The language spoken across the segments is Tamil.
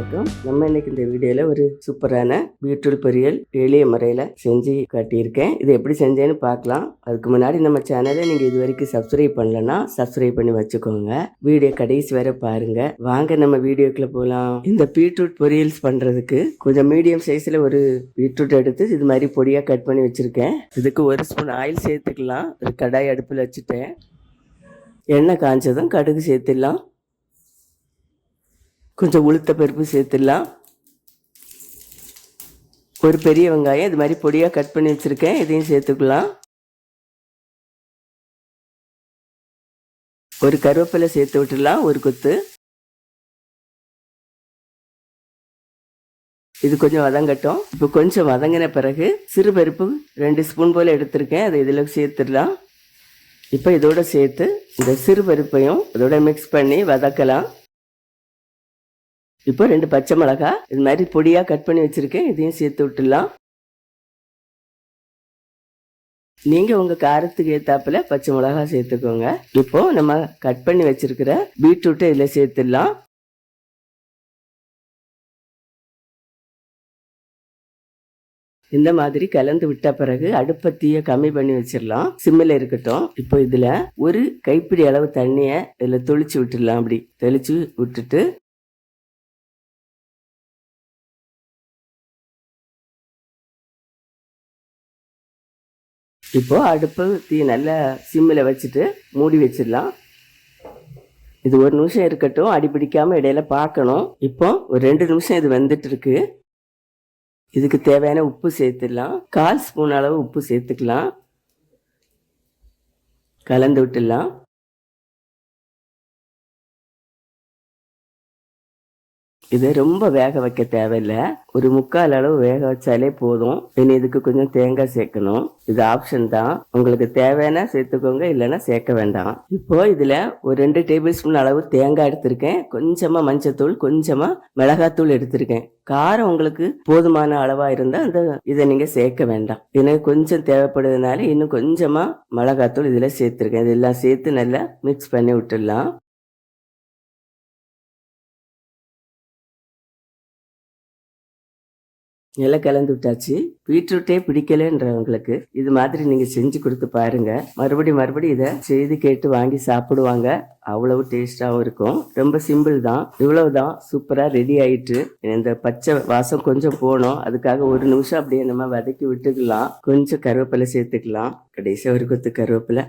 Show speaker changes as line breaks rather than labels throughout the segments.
வணக்கம். நம்ம இன்னைக்கு இந்த வீடியோல ஒரு சூப்பரான பீட்ரூட் பொரியல் எளிய முறையில் செஞ்சு காட்டியிருக்கேன். இது எப்படி செஞ்சேன்னு பார்க்கலாம். அதுக்கு முன்னாடி நம்ம சேனலை நீங்கள் இது வரைக்கும் சப்ஸ்கிரைப் பண்ணலன்னா சப்ஸ்கிரைப் பண்ணி வச்சுக்கோங்க. வீடியோ கடைசி வரை பாருங்க. வாங்க நம்ம வீடியோக்குள்ள போகலாம் இந்த பீட்ரூட் பொரியல்ஸ் பண்ணுறதுக்கு கொஞ்சம் மீடியம் சைஸில் ஒரு பீட்ரூட் எடுத்து இது மாதிரி பொடியாக கட் பண்ணி வச்சுருக்கேன். இதுக்கு ஒரு ஸ்பூன் ஆயில் சேர்த்துக்கலாம். ஒரு கடாய் அடுப்பில் வச்சுட்டேன். எண்ணெய் காஞ்சதும் கடுகு சேர்த்துடலாம். கொஞ்சம் உளுத்த பருப்பு சேர்த்துடலாம். ஒரு பெரிய வெங்காயம் இது மாதிரி பொடியாக கட் பண்ணி வச்சுருக்கேன். இதையும் சேர்த்துக்கலாம். ஒரு கருவேப்பிலை சேர்த்து விட்டுடலாம் ஒரு கொத்து. இது கொஞ்சம் வதங்கட்டும். இப்போ கொஞ்சம் வதங்கின பிறகு சிறு பருப்பு ரெண்டு ஸ்பூன் போல் எடுத்திருக்கேன். அதை இதில் சேர்த்துடலாம். இப்போ இதோட சேர்த்து இந்த சிறு பருப்பையும் இதோட மிக்ஸ் பண்ணி வதக்கலாம். இப்போ ரெண்டு பச்சை மிளகாய் இது மாதிரி பொடியாக கட் பண்ணி வச்சுருக்கேன். இதையும் சேர்த்து விட்டுடலாம். நீங்கள் உங்கள் காரத்துக்கு ஏற்றாப்புல பச்சை மிளகாய் சேர்த்துக்கோங்க. இப்போ நம்ம கட் பண்ணி வச்சிருக்கிற பீட்ரூட்டை இதில் சேர்த்துடலாம். இந்த மாதிரி கலந்து விட்ட பிறகு அடுப்பை கம்மி பண்ணி வச்சிடலாம். சிம்மில் இருக்கட்டும். இப்போ இதில் ஒரு கைப்பிடி அளவு தண்ணியை இதில் தொளிச்சு விட்டுடலாம். அப்படி தெளிச்சு விட்டுட்டு இப்போ அடுப்பு தீ நல்லா சிம்மில் வச்சுட்டு மூடி வச்சிடலாம். இது ஒரு நிமிஷம் இருக்கட்டும் அடி பிடிக்காமல் இடையில பார்க்கணும். இப்போ ஒரு ரெண்டு நிமிஷம் இது வந்துட்டு இருக்கு. இதுக்கு தேவையான உப்பு சேர்த்துடலாம். கால் ஸ்பூன் அளவு உப்பு சேர்த்துக்கலாம். கலந்து விட்டுடலாம். இதை ரொம்ப வேக வைக்க தேவையில்லை. ஒரு முக்கால் அளவு வேக வச்சாலே போதும். இனி இதுக்கு கொஞ்சம் தேங்காய் சேர்க்கணும். இது ஆப்ஷன் தான். உங்களுக்கு தேவைன்னா சேர்த்துக்கோங்க இல்லைன்னா சேர்க்க வேண்டாம். இப்போ இதுல ஒரு ரெண்டு டேபிள் ஸ்பூன் அளவு தேங்காய் எடுத்திருக்கேன். கொஞ்சமா மஞ்சத்தூள் கொஞ்சமா மிளகாத்தூள் எடுத்திருக்கேன். காரம் உங்களுக்கு போதுமான அளவா இருந்தா அந்த இதை நீங்க சேர்க்க வேண்டாம். எனக்கு கொஞ்சம் தேவைப்படுறதுனால இன்னும் கொஞ்சமா மிளகாத்தூள் இதுல சேர்த்திருக்கேன். இதெல்லாம் சேர்த்து நல்லா மிக்ஸ் பண்ணி விட்டுடலாம். எல்லாம் கலந்து விட்டாச்சு. பீட்ரூட்டே பிடிக்கலன்றவங்களுக்கு இது மாதிரி நீங்க செஞ்சு கொடுத்து பாருங்க. மறுபடி மறுபடி இதை செய்து கேட்டு வாங்கி சாப்பிடுவாங்க. அவ்வளவு டேஸ்டாகவும் இருக்கும். ரொம்ப சிம்பிள் தான். இவ்வளவுதான் சூப்பரா ரெடி ஆயிட்டு. இந்த பச்சை வாசம் கொஞ்சம் போனோம் அதுக்காக ஒரு நிமிஷம் அப்படியே நம்ம வதக்கி விட்டுக்கலாம். கொஞ்சம் கருவேப்பிலை சேர்த்துக்கலாம். கடைசியாக ஒரு கொத்து கருவேப்பிலை.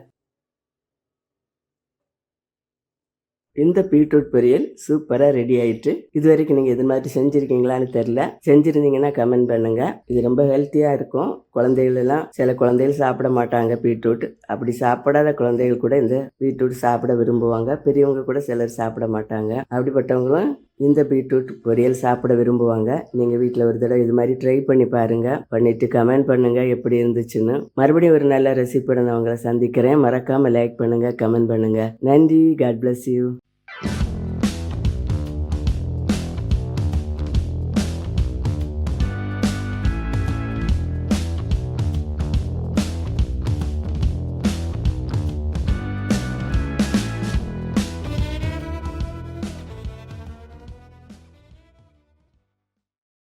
இந்த பீட்ரூட் பொரியல் சூப்பராக ரெடி ஆயிட்டு இது வரைக்கும் நீங்கள் இது மாதிரி செஞ்சுருக்கீங்களான்னு தெரில செஞ்சுருந்தீங்கன்னா கமெண்ட் பண்ணுங்க. இது ரொம்ப ஹெல்த்தியாக இருக்கும். குழந்தைகள் எல்லாம் சில குழந்தைகள் சாப்பிட மாட்டாங்க பீட்ரூட். அப்படி சாப்பிடாத குழந்தைகள் கூட இந்த பீட்ரூட் சாப்பிட விரும்புவாங்க. பெரியவங்க கூட சிலர் சாப்பிட மாட்டாங்க. அப்படிப்பட்டவங்களும் இந்த பீட்ரூட் பொரியல் சாப்பிட விரும்புவாங்க. நீங்கள் வீட்டில் ஒரு தடவை இது மாதிரி ட்ரை பண்ணி பாருங்கள் பண்ணிவிட்டு கமெண்ட் பண்ணுங்கள் எப்படி இருந்துச்சுன்னு. மறுபடியும் ஒரு நல்ல ரெசிபி நான் உங்களை சந்திக்கிறேன். மறக்காமல் லைக் பண்ணுங்கள் கமெண்ட் பண்ணுங்கள் நன்றி. God bless you